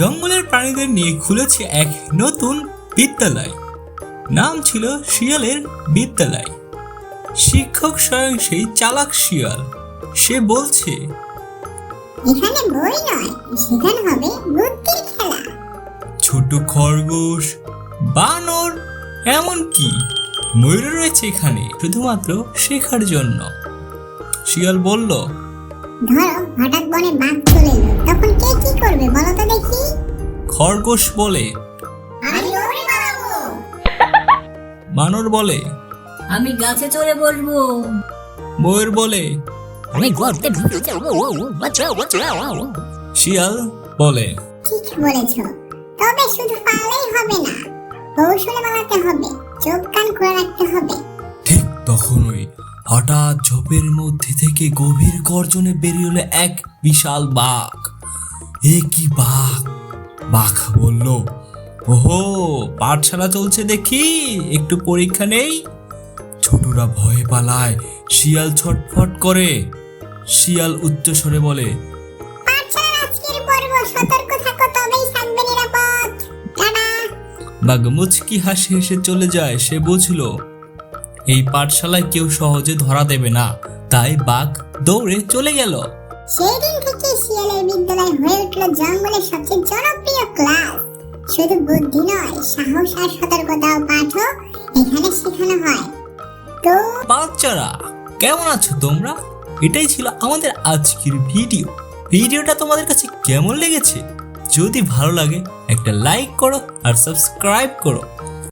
জঙ্গলের প্রাণীদের নিয়ে খুলেছে এক নতুন বিদ্যালয়। নাম ছিল শিয়ালের বিদ্যালয়। শিক্ষক স্বয়ং সেই চালাক শিয়াল। সে বলছে এখানে বই নয় সেখানে হবে বুদ্ধির খেলা। ছোট খরগোশ বানর এমনকি ময়ূর রয়েছে এখানে শুধুমাত্র শেখার জন্য। শিয়াল বলল ধরো হঠাৎ বনে বাঘ চলে এলো। বলো তো দেখি। খরগোশ বলে। আমি দৌড়ে পালাবো বানর বলে। আমি গাছে চড়ে বসবো। ময়ূর বলে। আমি গর্তে ঢুকে যাব। বাঁচাও বাঁচাও। শিয়াল বলে। ঠিক বলেছ। তবে শুধু হবে না কৌশলে পালাতে হবে চোখ কান খোলা রাখতে হবে। ঠিক তখনই হঠাৎ ঝোপের মধ্যে থেকে গভীর গর্জনে বেরিয়ে হলো এক বিশাল বাঘ। এ কি বাঘ? বাঘ বলল ওহো পাঠশালা চলছে দেখি একটু পরীক্ষা নেই? ছোটরা ভয়ে পালায় শিয়াল ছটফট করে। শিয়াল উচ্চস্বরে বলে বাঘ মুচকি হাসি হেসে চলে যায় সে বুঝলো এই পাঠশালায় কেউ সহজে ধরা দেবে না। তাই বাঘ দৌড়ে চলে গেল। সেই দিন থেকে শিয়ালের বিদ্যালয় হয়ে উঠল জঙ্গলের সবচেয়ে জনপ্রিয় ক্লাস। শুধু বুদ্ধি নয়, সাহস আর সতর্কতাও পাঠও এখানে শেখানো হয়। তো বাচ্চারা, কেমন আছো তোমরা? এটাই ছিল আমাদের আজকের ভিডিও। ভিডিওটা তোমাদের কাছে কেমন লেগেছে? যদি ভালো লাগে, একটা লাইক করো আর সাবস্ক্রাইব করো।